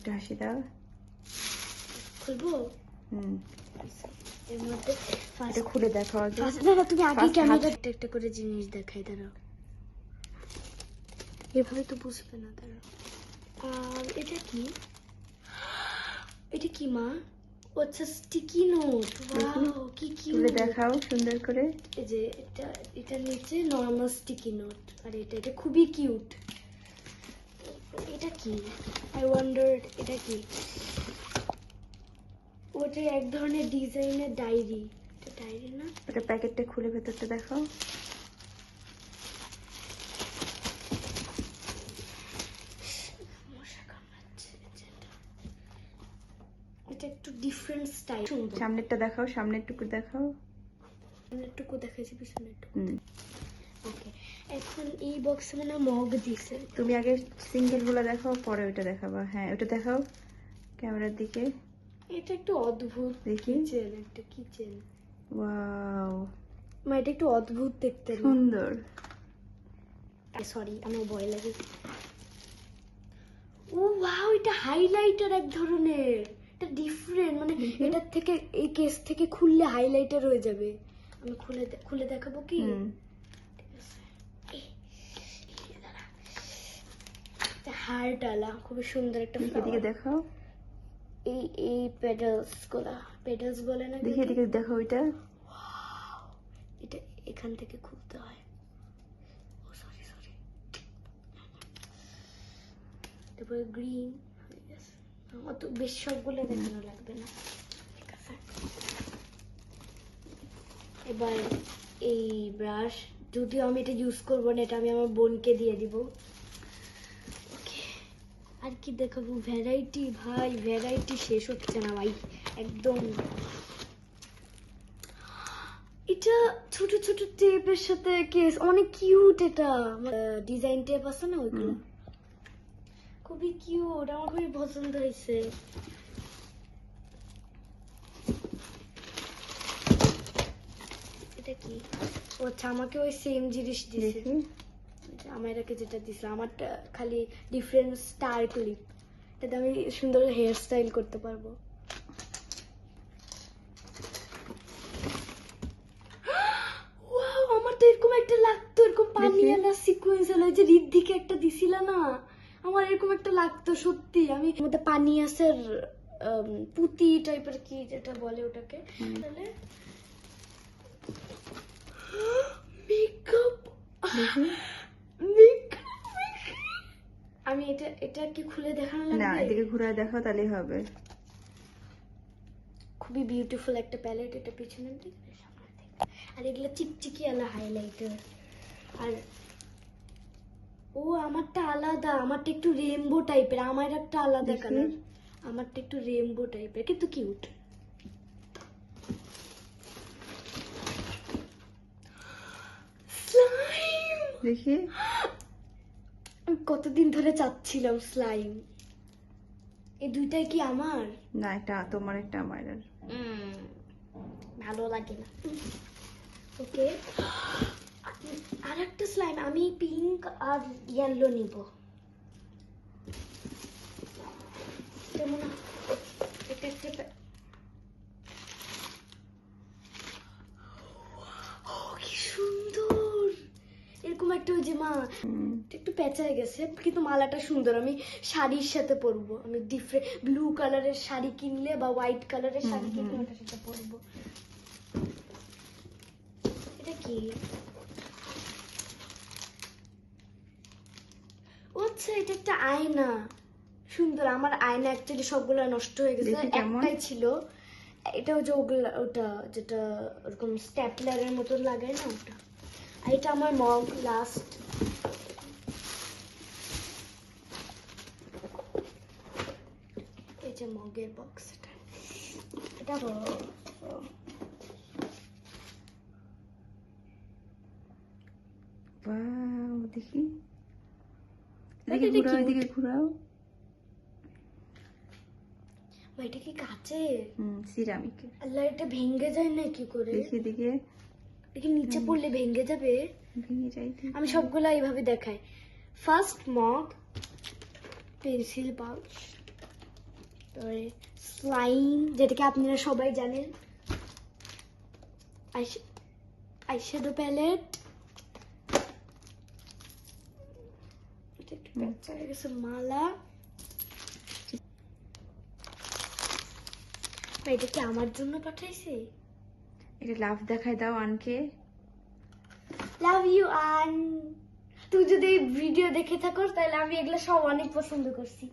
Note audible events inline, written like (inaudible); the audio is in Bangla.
একটু হাসি দাও খুলবো হুম এটা খুলে দেখো তুমি আগে ক্যামেরা একটা একটা করে জিনিস দেখাই দাঁড়াও এভাবে তো বুঝবে না দাঁড়াও এটা কি এটা কি মা আচ্ছা স্টিকি নোট ওয়াও কি কিউট দেখাও সুন্দর করে এই যে এটা এটা নিচে নর্মাল স্টিকি নোট আর এটা এটা খুবই কিউট এটা কি আই ওয়ান্ডার এটা কি? ওটা এক ধরনের ডিজাইনের ডায়েরি। এটা ডায়েরি না? ওটা প্যাকেটটা খুলে ভেতরটা দেখাও। এটা একটু ডিফারেন্ট স্টাইল সামনেরটা দেখাও সামনের টুকু দেখাও। সামনেরটুকু দেখাচ্ছি পিছনেরটুকু। হুম। ওকে এখন এই বক্সে মানে মগ দিছে তুমি আগে সিঙ্গেলগুলো দেখাও পরে ওটা দেখাবা। হ্যাঁ ওটা দেখাও ক্যামেরার দিকে। এটা একটু অদ্ভুত। দেখি। একটা কিচেন ওয়াও। মা এটা একটু অদ্ভুত দেখতে। সুন্দর। সরি আমার ভয় লাগে। ও ওয়াও এটা হাইলাইটার এক ধরনের। এটা ডিফারেন্ট মানে এটার থেকে এই কেস থেকে খুললে হাইলাইটার হয়ে যাবে। আমি খুলে খুলে দেখাবো কি হুম ঠিক আছে। এই, এই দাঁড়া। হার্ট আলা খুবই সুন্দর একটা এদিকে। দেখাও। এই এই পেডালসগুলা পেডালস বলে না দেখি এদিকে দেখো ওইটা এটা এখান থেকে খুলতে হয়। ও সরি সরি তারপরে গ্রিন অত বেশ সবগুলো দেখানো লাগবে না। এবার এই ব্রাশ যদিও আমি এটা ইউজ করব না এটা আমি আমার বোনকে দিয়ে দিব। আর কি দেখাবো? ভ্যারাইটি ভাই ভ্যারাইটি শেষ হচ্ছে না ভাই একদম। এটা ছোট ছোট টেপের সাথে কেস অনেক কিউট এটা। ডিজাইন টেপ আছে না ওইগুলো? খুবই কিউট আমার খুবই পছন্দ হয়েছে। এটা কি? ও আচ্ছা আমাকে ওই সেম জিনিস দিছে। দেখি আমার এটাকে যেটা দিছিল আমারটা খালি ডিফারেন্ট স্টার ক্লিপ এটাতে আমি সুন্দর হেয়ার স্টাইল করতে পারব। Wow, আমার তো এরকম একটা লাগতো এরকম পানিয়ালা সিকোয়েন্স হলো যে রিদ্ধিকে একটা দিছিল না? আমার এরকম একটা লাগতো সত্যি। আমি মধ্যে পুঁতি টাইপের কি যেটা বলে ওটাকে। তাহলে? (gasps) মেকআপ আমি এটা এটা কি খুলে দেখানো লাগবে? না এদিকে ঘুরে দেখাও তাহলেই হবে। খুবই বিউটিফুল একটা প্যালেট এটা পিছনের দিকে আর এগুলো চিকচিকি আলা হাইলাইটার আর ও আমারটা আলাদা আমারটা একটু রেনবো টাইপের আমার একটা আলাদা। কালার আমারটা একটু রেনবো টাইপের কিন্তু কিউট দেখি। কতদিন ধরে চাচ্ছিলাম স্লাইম এই দুইটাই কি আমার? না একটা তোমার একটা আমার। ভালো লাগে না। ওকে আর একটা স্লাইম আমি পিঙ্ক আর ইয়েলো নিব। এটা কি সুন্দর! এরকম একটা ওই যে মা একটু পেঁচায় গেছে কিন্তু মালাটা সুন্দর। আমি শাড়ির সাথে পরবো। আমি ডিফারেন্ট ব্লু কালারের শাড়ি কিনলে বা হোয়াইট কালারের শাড়ি কিনলে ওটার সাথে পরবো। এটা কি? আচ্ছা এটা একটা আয়না। সুন্দর আমার আয়না অ্যাকচুয়ালি সবগুলো নষ্ট হয়ে গেছে। একটাই ছিল। এটা ওই যে ওগুলা ওটা যেটা ওরকম স্ট্যাপলারের মতো লাগায় না ওটা? এটা আমার মগ লাস্ট যে মগের বক্স এটা এটা ওয়াও দেখি। এদিকে ঘুরাও এদিকে ঘুরাও। মা, এটা কি কাচের? হুম সিরামিকের আল্লাহ এটা ভেঙে যায় না কি করে? দেখি এদিকে। কি নিচে পড়লে ভেঙে যাবে? ভেঙে যাইতে আমি সবগুলো এইভাবে দেখাই। ফার্স্ট মগ পেন্সিল পাউচ তারপরে স্লাইম যেটাকে আপনারা সবাই জানেন আইশ্যাডো প্যালেট এটা মালা। কি আমার জন্য পাঠাইছে? এটা লাভ দেখাই দাও আনকে। লাভ ইউ আন। তুই যদি এই ভিডিও দেখে থাকো তাহলে আমি এগুলো সব অনেক পছন্দ করছি।